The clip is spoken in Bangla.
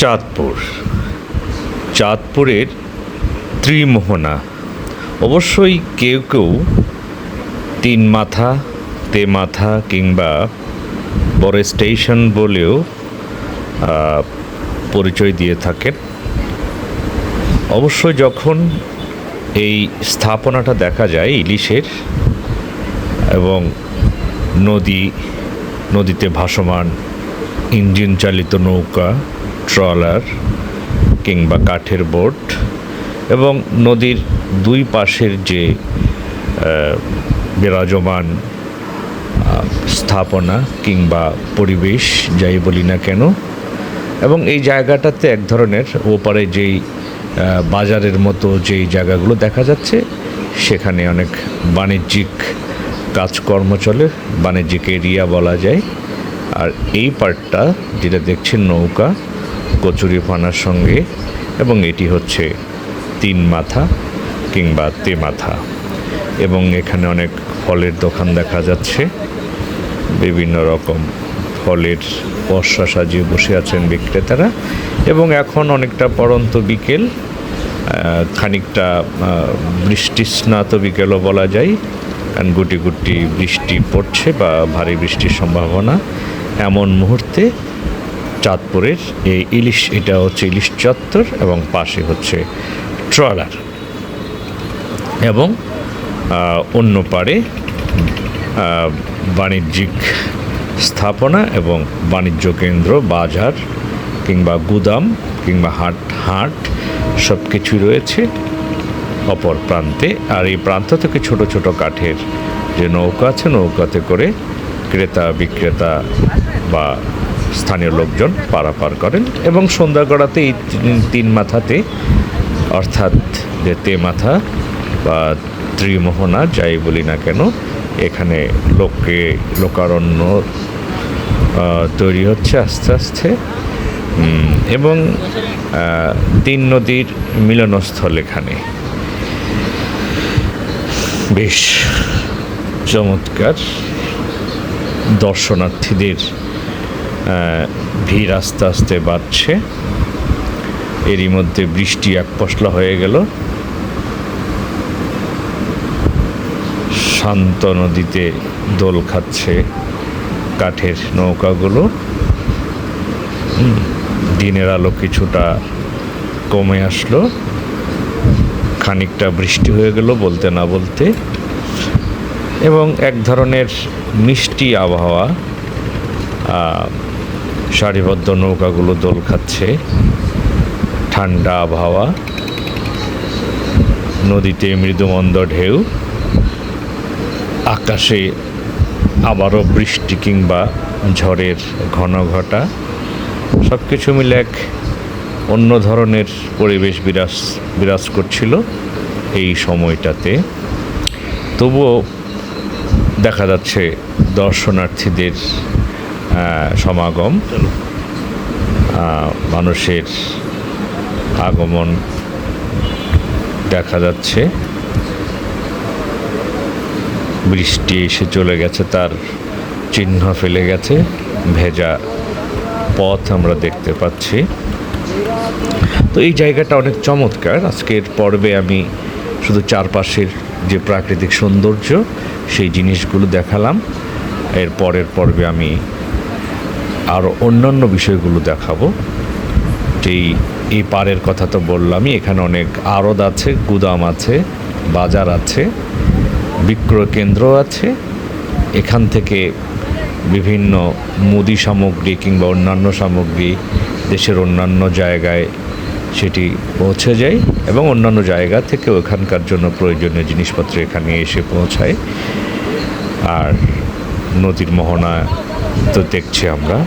চাঁদপুর। চাঁদপুরের ত্রিমোহনা। অবশ্যই কেউ কেউ তিন মাথা, তে মাথা কিংবা বড় স্টেশন বলেও পরিচয় দিয়ে থাকেন। অবশ্যই যখন এই স্থাপনাটা দেখা যায় ইলিশের এবং নদী, নদীতে ভাসমান ইঞ্জিন চালিত নৌকা ট্রলার কিংবা কাঠের বোট এবং নদীর দুই পাশের যে বিরাজমান স্থাপনা কিংবা পরিবেশ, যাই বলি না কেন, এবং এই জায়গাটাতে এক ধরনের ওপারে যেই বাজারের মতো যেই জায়গাগুলো দেখা যাচ্ছে, সেখানে অনেক বাণিজ্যিক কাজকর্ম চলে, বাণিজ্যিক এরিয়া বলা যায়। আর এই পার্টটা, যেটা দেখছেন নৌকা কচুরি ফানার সঙ্গে এবং এটি হচ্ছে তিন মাথা কিংবা তে মাথা। এবং এখানে অনেক ফলের দোকান দেখা যাচ্ছে। বিভিন্ন রকম ফলের বর্ষা সাজিয়ে বসে আছেন বিক্রেতারা। এবং এখন অনেকটা পরন্ত বিকেল খানিকটা বৃষ্টিস্নাত বিকেলও বলা যায়। কারণ গুটি গুটি বৃষ্টি পড়ছে বা ভারী বৃষ্টির সম্ভাবনা এমন মুহূর্তে চাঁদপুরের এই ইলিশ, এটা হচ্ছে ইলিশ চত্বর এবং পাশে হচ্ছে ট্রলার এবং অন্য পারে বাণিজ্যিক স্থাপনা এবং বাণিজ্য কেন্দ্র, বাজার কিংবা গুদাম কিংবা হাট হাট সব কিছুই রয়েছে অপর প্রান্তে। আর এই প্রান্ত থেকে ছোট ছোট কাঠের যে নৌকা আছে, নৌকাতে করে ক্রেতা বিক্রেতা বা স্থানীয় লোকজন পারাপার করেন এবং সন্ধ্যা গড়াতে এই তিন- মাথাতে, অর্থাৎ যে তে মাথা বা ত্রিমোহনা, যাই বলি না কেন, এখানে লোকে লোকারণ্য তৈরি হচ্ছে আস্তে আস্তে। এবং তিন নদীর মিলনস্থল এখানে। বেশ চমৎকার দর্শনার্থীদের ভিড় আস্তে আস্তে বাড়ছে। এরই মধ্যে বৃষ্টি এক পশলা হয়ে গেল। শান্ত নদীতে দোল খাচ্ছে কাঠের নৌকাগুলো। দিনের আলো কিছুটা কমে আসলো। খানিকটা বৃষ্টি হয়ে গেল বলতে না বলতে। এবং এক ধরনের মিষ্টি আবহাওয়া সারিবদ্ধ নৌকাগুলো দোল খাচ্ছে। ঠান্ডা আবহাওয়া। নদীতে মৃদুমন্দ ঢেউ। আকাশে আবারও বৃষ্টি কিংবা ঝড়ের ঘন ঘটা। সব কিছু মিলে এক অন্য ধরনের পরিবেশ বিরাজ বিরাজ করছিল এই সময়টাতে। তবুও দেখা যাচ্ছে দর্শনার্থীদের সমাগম। মানুষের আগমন দেখা যাচ্ছে। বৃষ্টি এসে চলে গেছে তার চিহ্ন ফেলে গেছে। ভেজা পথ আমরা দেখতে পাচ্ছি। তো এই জায়গাটা অনেক চমৎকার। আজকের পর্বে আমি শুধু চারপাশের যে প্রাকৃতিক সৌন্দর্য সেই জিনিসগুলো দেখালাম। এর পরের পর্বে আমি আরও অন্যান্য বিষয়গুলো দেখাবো। যেই এই পাড়ের কথা তো বললামই, এখানে অনেক আড়ত আছে, গুদাম আছে, বাজার আছে, বিক্রয় কেন্দ্র আছে। এখান থেকে বিভিন্ন মুদি সামগ্রী কিংবা অন্যান্য সামগ্রী দেশের অন্যান্য জায়গায় সেটি পৌঁছে যায় এবং অন্যান্য জায়গা থেকেও এখানকার জন্য প্রয়োজনীয় জিনিসপত্র এখানে এসে পৌঁছায়। আর নদীর মোহনা তো দেখছি আমরা।